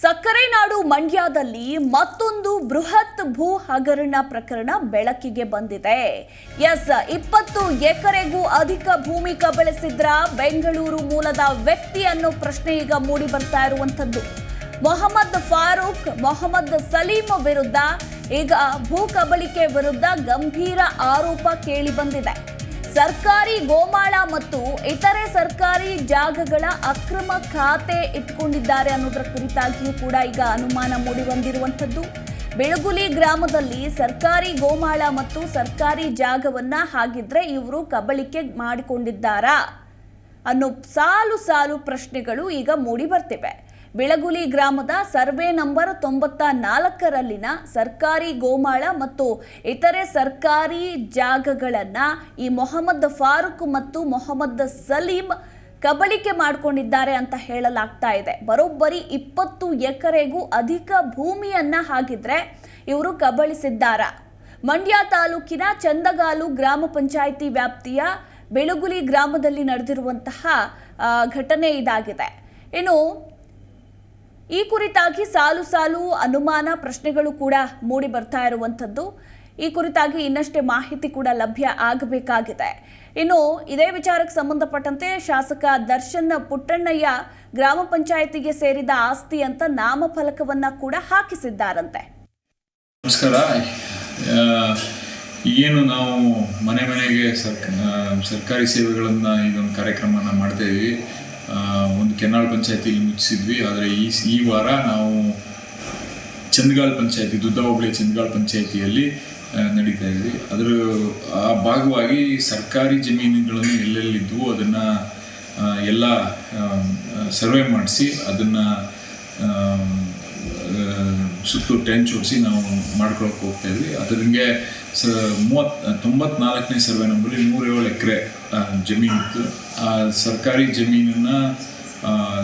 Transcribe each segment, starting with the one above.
ಸಕ್ಕರೆ ನಾಡು ಮಂಡ್ಯದಲ್ಲಿ ಮತ್ತೊಂದು ಬೃಹತ್ ಭೂ ಹಗರಣ ಪ್ರಕರಣ ಬೆಳಕಿಗೆ ಬಂದಿದೆ. ಎಸ್, ಇಪ್ಪತ್ತು ಎಕರೆಗೂ ಅಧಿಕ ಭೂಮಿ ಕಬಳಿಸಿದ್ರ ಬೆಂಗಳೂರು ಮೂಲದ ವ್ಯಕ್ತಿಯನ್ನು ಪ್ರಶ್ನೆ ಈಗ ಮೂಡಿ ಬರ್ತಾ ಇರುವಂತದ್ದು ಮೊಹಮ್ಮದ್ ಫಾರೂಕ್, ಮೊಹಮ್ಮದ್ ಸಲೀಂ ವಿರುದ್ಧ ಈಗ ಭೂ ಕಬಳಿಕೆ ವಿರುದ್ಧ ಗಂಭೀರ ಆರೋಪ ಕೇಳಿ ಬಂದಿದೆ. ಸರ್ಕಾರಿ ಗೋಮಾಳ ಮತ್ತು ಇತರೆ ಸರ್ಕಾರಿ ಜಾಗಗಳ ಅಕ್ರಮ ಖಾತೆ ಇಟ್ಕೊಂಡಿದ್ದಾರೆ ಅನ್ನೋದರ ಕುರಿತಾಗಿಯೂ ಕೂಡ ಈಗ ಅನುಮಾನ ಮೂಡಿ ಬಂದಿರುವಂಥದ್ದು. ಬೆಳಗುಲಿ ಗ್ರಾಮದಲ್ಲಿ ಸರ್ಕಾರಿ ಗೋಮಾಳ ಮತ್ತು ಸರ್ಕಾರಿ ಜಾಗವನ್ನ ಹಾಗಿದ್ರೆ ಇವರು ಕಬಳಿಕೆ ಮಾಡಿಕೊಂಡಿದ್ದಾರಾ? ಅನ್ನೋ ಸಾಲು ಸಾಲು ಪ್ರಶ್ನೆಗಳು ಈಗ ಮೂಡಿ ಬರ್ತಿವೆ. ಬೆಳಗುಲಿ ಗ್ರಾಮದ ಸರ್ವೆ ನಂಬರ್ ತೊಂಬತ್ತ ನಾಲ್ಕರಲ್ಲಿನ ಸರ್ಕಾರಿ ಗೋಮಾಳ ಮತ್ತು ಇತರೆ ಸರ್ಕಾರಿ ಜಾಗಗಳನ್ನು ಈ ಮೊಹಮ್ಮದ್ ಫಾರೂಕ್ ಮತ್ತು ಮೊಹಮ್ಮದ್ ಸಲೀಂ ಕಬಳಿಕೆ ಮಾಡಿಕೊಂಡಿದ್ದಾರೆ ಅಂತ ಹೇಳಲಾಗ್ತಾ ಇದೆ. ಬರೋಬ್ಬರಿ ಇಪ್ಪತ್ತು ಎಕರೆಗೂ ಅಧಿಕ ಭೂಮಿಯನ್ನ ಹಾಗಿದ್ರೆ ಇವರು ಕಬಳಿಸಿದ್ದಾರ? ಮಂಡ್ಯ ತಾಲೂಕಿನ ಚಂದಗಾಲು ಗ್ರಾಮ ಪಂಚಾಯಿತಿ ವ್ಯಾಪ್ತಿಯ ಬೆಳಗುಲಿ ಗ್ರಾಮದಲ್ಲಿ ನಡೆದಿರುವಂತಹ ಘಟನೆ ಇದಾಗಿದೆ. ಇನ್ನು, ಈ ಕುರಿತಾಗಿ ಸಾಲು ಸಾಲು ಅನುಮಾನ ಪ್ರಶ್ನೆಗಳು ಕೂಡ ಮೂಡಿ ಬರ್ತಾ ಇರುವಂಥದ್ದು. ಈ ಕುರಿತಾಗಿ ಇನ್ನಷ್ಟೇ ಮಾಹಿತಿ ಕೂಡ ಲಭ್ಯ ಆಗಬೇಕಾಗಿದೆ. ಇನ್ನು, ಇದೇ ವಿಚಾರಕ್ಕೆ ಸಂಬಂಧಪಟ್ಟಂತೆ ಶಾಸಕ ದರ್ಶನ್ ಪುಟ್ಟಣ್ಣಯ್ಯ ಗ್ರಾಮ ಪಂಚಾಯಿತಿಗೆ ಸೇರಿದ ಆಸ್ತಿ ಅಂತ ನಾಮಫಲಕವನ್ನ ಕೂಡ ಹಾಕಿಸಿದ್ದಾರಂತೆ. ನಮಸ್ಕಾರ. ಏನು ನಾವು ಮನೆ ಮನೆಗೆ ಸರ್ಕ ಸರ್ಕಾರಿ ಸೇವೆಗಳನ್ನು ಇದೊಂದು ಕಾರ್ಯಕ್ರಮನ ಮಾಡ್ತಾ ಇದ್ವಿ ಒಂದು ಕೆನಾಳ್ ಪಂಚಾಯತಿಲಿ ಮುಚ್ಚಿಸಿದ್ವಿ ಆದರೆ ಈ ಈ ವಾರ ನಾವು ಚಂದಗಾಲ್ ಪಂಚಾಯತಿ ದುದ್ದ ಹೋಬಳಿ ಚಂದಗಾಲ್ ಪಂಚಾಯತಿಯಲ್ಲಿ ನಡೀತಾ ಇದ್ವಿ. ಅದರ, ಆ ಭಾಗವಾಗಿ ಸರ್ಕಾರಿ ಜಮೀನುಗಳನ್ನು ಎಲ್ಲೆಲ್ಲಿದ್ವು ಅದನ್ನು ಎಲ್ಲ ಸರ್ವೆ ಮಾಡಿಸಿ ಅದನ್ನು ಸುತ್ತು ಟೆಂಟ್ ಹೊಡಿಸಿ ನಾವು ಮಾಡ್ಕೊಳಕ್ಕೆ ಹೋಗ್ತಾ ಇದ್ವಿ. ಅದರಂಗೆ ಸ, ಮೂವತ್ ತೊಂಬತ್ನಾಲ್ಕನೇ ಸರ್ವೆ ನಂಬರಲ್ಲಿ ನೂರೇಳು ಎಕರೆ ಜಮೀನಿತ್ತು ಆ, ಸರ್ಕಾರಿ ಜಮೀನನ್ನು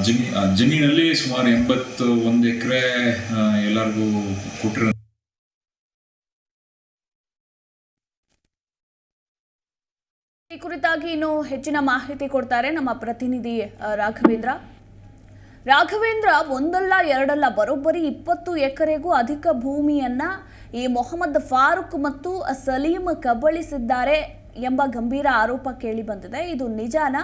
ಜಮೀ ಜಮೀನಲ್ಲಿ ಸುಮಾರು ಎಂಬತ್ತು ಒಂದು ಎಕರೆ ಎಲ್ಲರಿಗೂ ಕೊಟ್ಟಿರೋ ಈ ಕುರಿತಾಗಿ ಇನ್ನು ಹೆಚ್ಚಿನ ಮಾಹಿತಿ ಕೊಡ್ತಾರೆ ನಮ್ಮ ಪ್ರತಿನಿಧಿ ರಾಘವೇಂದ್ರ. ರಾಘವೇಂದ್ರ ಒಂದಲ್ಲ ಎರಡಲ್ಲ, ಬರೋಬ್ಬರಿ ಇಪ್ಪತ್ತು ಎಕರೆಗೂ ಅಧಿಕ ಭೂಮಿಯನ್ನ ಈ ಮೊಹಮ್ಮದ್ ಫಾರೂಕ್ ಮತ್ತು ಸಲೀಂ ಕಬಳಿಸಿದ್ದಾರೆ ಎಂಬ ಗಂಭೀರ ಆರೋಪ ಕೇಳಿ ಬಂದಿದೆ. ಇದು ನಿಜಾನ?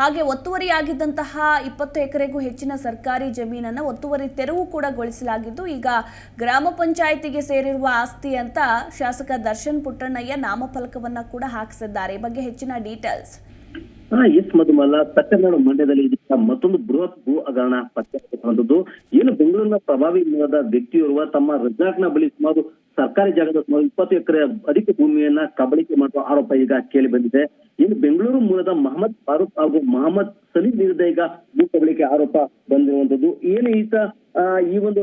ಹಾಗೆ ಒತ್ತುವರಿಯಾಗಿದ್ದಂತಹ ಇಪ್ಪತ್ತು ಎಕರೆಗೂ ಹೆಚ್ಚಿನ ಸರ್ಕಾರಿ ಜಮೀನನ್ನ ಒತ್ತುವರಿ ತೆರವು ಕೂಡ ಗೊಳಿಸಲಾಗಿದ್ದು, ಈಗ ಗ್ರಾಮ ಪಂಚಾಯಿತಿಗೆ ಸೇರಿರುವ ಆಸ್ತಿ ಅಂತ ಶಾಸಕ ದರ್ಶನ್ ಪುಟ್ಟಣ್ಣಯ್ಯ ನಾಮಫಲಕವನ್ನ ಕೂಡ ಹಾಕಿಸಿದ್ದಾರೆ. ಈ ಬಗ್ಗೆ ಹೆಚ್ಚಿನ ಡೀಟೇಲ್ಸ್. ಎಸ್ ಮಧುಮಲ್ಲ ತಕ್ಕನಾಡು ಮಂಡ್ಯದಲ್ಲಿ ಮತ್ತೊಂದು ಬೃಹತ್ ಭೂ ಹಗರಣ ಪತ್ತೆಯಾಗಿರುವಂತದ್ದು ಏನು ಬೆಂಗಳೂರಿನ ಪ್ರಭಾವಿ ಮೂಲದ ವ್ಯಕ್ತಿಯೋರ್ವ ತಮ್ಮ ರೆಸಾರ್ಟ್ನ ಬಳಿ ಸುಮಾರು ಸರ್ಕಾರಿ ಜಾಗದ ಸುಮಾರು ಇಪ್ಪತ್ತು ಎಕರೆ ಅಧಿಕ ಭೂಮಿಯನ್ನ ಕಬಳಿಕೆ ಮಾಡುವ ಆರೋಪ ಈಗ ಕೇಳಿ ಬಂದಿದೆ. ಇನ್ನು ಬೆಂಗಳೂರು ಮೂಲದ ಮಹಮ್ಮದ್ ಫಾರೂಕ್ ಹಾಗೂ ಮಹಮ್ಮದ್ ಸಲೀಂ ವಿರುದ್ಧ ಈಗ ಭೂ ಕಬಳಿಕೆ ಆರೋಪ ಬಂದಿರುವಂತದ್ದು ಏನು ಈತ ಈ ಒಂದು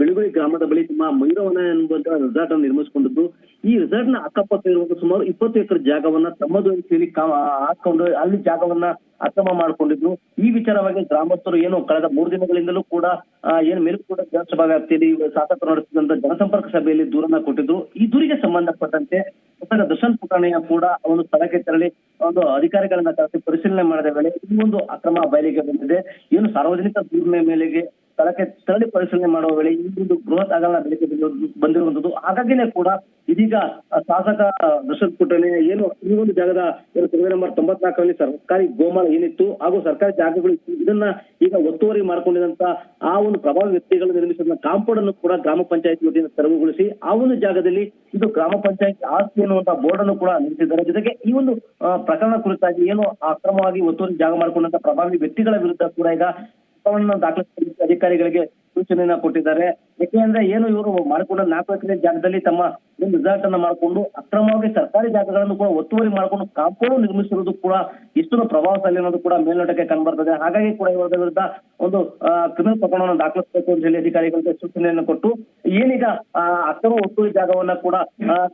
ಬೆಳಗುಳಿ ಗ್ರಾಮದ ಬಳಿ ತಮ್ಮ ಮೈರವನ ಎನ್ನುವಂತಹ ರೆಸಾರ್ಟ್ ಅನ್ನು ನಿರ್ಮಿಸಿಕೊಂಡಿದ್ದು. ಈ ರಿಸಾರ್ಟ್ನ ಅಕ್ಕಪಕ್ಕ ಇರುವಂತ ಸುಮಾರು ಇಪ್ಪತ್ತು ಎಕರೆ ಜಾಗವನ್ನ ತಮ್ಮದು ಹೇಳಿ ಹಾಕೊಂಡು ಅಲ್ಲಿ ಜಾಗವನ್ನ ಅಕ್ರಮ ಮಾಡಿಕೊಂಡಿದ್ರು. ಈ ವಿಚಾರವಾಗಿ ಗ್ರಾಮಸ್ಥರು ಏನು ಕಳೆದ ಮೂರು ದಿನಗಳಿಂದಲೂ ಕೂಡ ಏನು ಜಾಸ್ತಿ ವಿಧಾನಸಭಾ ವ್ಯಾಪ್ತಿಯಲ್ಲಿ ಶಾಸಕರು ನಡೆಸಿದಂತ ಜನಸಂಪರ್ಕ ಸಭೆಯಲ್ಲಿ ದೂರನ್ನ ಕೊಟ್ಟಿದ್ರು. ಈ ದೂರಿಗೆ ಸಂಬಂಧಪಟ್ಟಂತೆ ಶಾಸಕ ದರ್ಶನ್ ಪುಟಾಣಿಯ ಕೂಡ ಒಂದು ಸ್ಥಳಕ್ಕೆ ತೆರಳಿ ಒಂದು ಅಧಿಕಾರಿಗಳನ್ನ ಕರೆಸಿ ಪರಿಶೀಲನೆ ಮಾಡಿದ ವೇಳೆ ಈ ಒಂದು ಅಕ್ರಮ ಬಯಲಿಗೆ ಬಂದಿದೆ. ಏನು ಸಾರ್ವಜನಿಕ ದೂರಿನ ಮೇಲೆಗೆ ಸ್ಥಳಕ್ಕೆ ತೆರಳಿ ಪರಿಶೀಲನೆ ಮಾಡುವ ವೇಳೆ ಈ ಒಂದು ಬೃಹತ್ ಹಗರಣ ಬಂದಿರು- ಬಂದಿರುವಂತದ್ದು ಹಾಗಾಗಿನೇ ಕೂಡ ಇದೀಗ ಶಾಸಕ ದಶರಥ್ ಪುಟ್ಟನೆ ಏನು ಈ ಒಂದು ಜಾಗದ ಸರ್ವೆ ನಂಬರ್ ತೊಂಬತ್ನಾಲ್ಕರಲ್ಲಿ ಸರ್ಕಾರಿ ಗೋಮಾಳ ಏನಿತ್ತು ಹಾಗೂ ಸರ್ಕಾರಿ ಜಾಗಗಳು ಇದನ್ನ ಈಗ ಒತ್ತುವರಿ ಮಾಡಿಕೊಂಡಿದಂತ ಆ ಒಂದು ಪ್ರಭಾವಿ ವ್ಯಕ್ತಿಗಳು ನಿರ್ಮಿಸಿದ ಕಾಂಪೌಂಡ್ ಅನ್ನು ಕೂಡ ಗ್ರಾಮ ಪಂಚಾಯತ್ ವತಿಯಿಂದ ತೆರವುಗೊಳಿಸಿ, ಆ ಒಂದು ಜಾಗದಲ್ಲಿ ಇದು ಗ್ರಾಮ ಪಂಚಾಯತ್ ಆಸ್ತಿ ಎನ್ನುವಂತಹ ಬೋರ್ಡ್ ಅನ್ನು ಕೂಡ ನಿಲ್ಲಿಸಿದ್ದಾರೆ ಜೊತೆಗೆ ಈ ಒಂದು ಪ್ರಕರಣ ಕುರಿತಾಗಿ ಏನು ಅಕ್ರಮವಾಗಿ ಒತ್ತುವರಿ ಜಾಗ ಮಾಡಿಕೊಂಡಂತ ಪ್ರಭಾವಿ ವ್ಯಕ್ತಿಗಳ ವಿರುದ್ಧ ಕೂಡ ಈಗ ಪ್ರಕರಣವನ್ನು ದಾಖಲಿಸಿ ಅಧಿಕಾರಿಗಳಿಗೆ ಸೂಚನೆಯನ್ನ ಕೊಟ್ಟಿದ್ದಾರೆ. ಯಾಕೆಂದ್ರೆ ಏನು ಇವರು ಮಾಡಿಕೊಂಡ ನಾಲ್ಕು ಎಕರೆ ಜಾಗದಲ್ಲಿ ತಮ್ಮ ಒಂದು ರಿಸಾರ್ಟ್ ಅನ್ನ ಮಾಡಿಕೊಂಡು ಅಕ್ರಮವಾಗಿ ಸರ್ಕಾರಿ ಜಾಗಗಳನ್ನು ಕೂಡ ಒತ್ತುವರಿ ಮಾಡಿಕೊಂಡು ಕಾಂಪೌಂಡ್ ನಿರ್ಮಿಸಿರುವುದು ಕೂಡ ಇಷ್ಟೊಂದು ಪ್ರಭಾವಶಾಲಿ ಅನ್ನೋದು ಕೂಡ ಮೇಲ್ನೋಟಕ್ಕೆ ಕಂಡುಬರ್ತದೆ. ಹಾಗಾಗಿ ಕೂಡ ಇವರ ವಿರುದ್ಧ ಒಂದು ಕ್ರಿಮಿನಲ್ ಪ್ರಕರಣವನ್ನು ದಾಖಲಿಸಬೇಕು ಅಂತ ಹೇಳಿ ಅಧಿಕಾರಿಗಳಿಗೆ ಸೂಚನೆಯನ್ನು ಕೊಟ್ಟು, ಏನೀಗ ಅಕ್ರಮ ಒತ್ತುವರಿ ಜಾಗವನ್ನ ಕೂಡ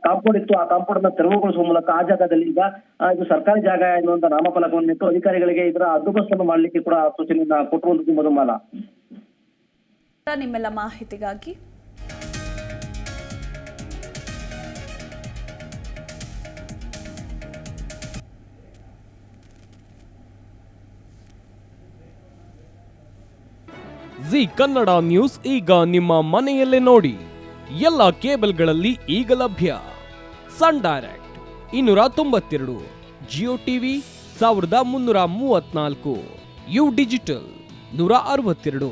ಕಾಂಪೌಂಡ್ ಇತ್ತು. ಆ ಕಾಂಪೌಂಡ್ ಅನ್ನ ತೆರವುಗೊಳಿಸುವ ಮೂಲಕ ಆ ಜಾಗದಲ್ಲಿ ಈಗ ಇದು ಸರ್ಕಾರಿ ಜಾಗ ಎನ್ನುವಂತ ನಾಮಫಲಕವನ್ನು ಇಟ್ಟು ಅಧಿಕಾರಿಗಳಿಗೆ ಇದರ ಹದ್ದುಬಸ್ತನ್ನು ಮಾಡಲಿಕ್ಕೆ ಕೂಡ ಸೂಚನೆಯನ್ನ ಕೊಟ್ಟಿರುವಂತದ್ದು ಮಧುಮಾಲ. ನಿಮ್ಮೆಲ್ಲ ಮಾಹಿತಿಗಾಗಿ. ಜಿ ಕನ್ನಡ ನ್ಯೂಸ್ ಈಗ ನಿಮ್ಮ ಮನೆಯಲ್ಲೇ ನೋಡಿ. ಎಲ್ಲ ಕೇಬಲ್ಗಳಲ್ಲಿ ಈಗ ಲಭ್ಯ. ಸನ್ ಡೈರೆಕ್ಟ್ ಇನ್ನೂರ ತೊಂಬತ್ತೆರಡು, ಜಿಯೋ ಟಿವಿ ಸಾವಿರದ ಮುನ್ನೂರ ಮೂವತ್ನಾಲ್ಕು ಯು ಡಿಜಿಟಲ್ ನೂರ ಅರವತ್ತೆರಡು.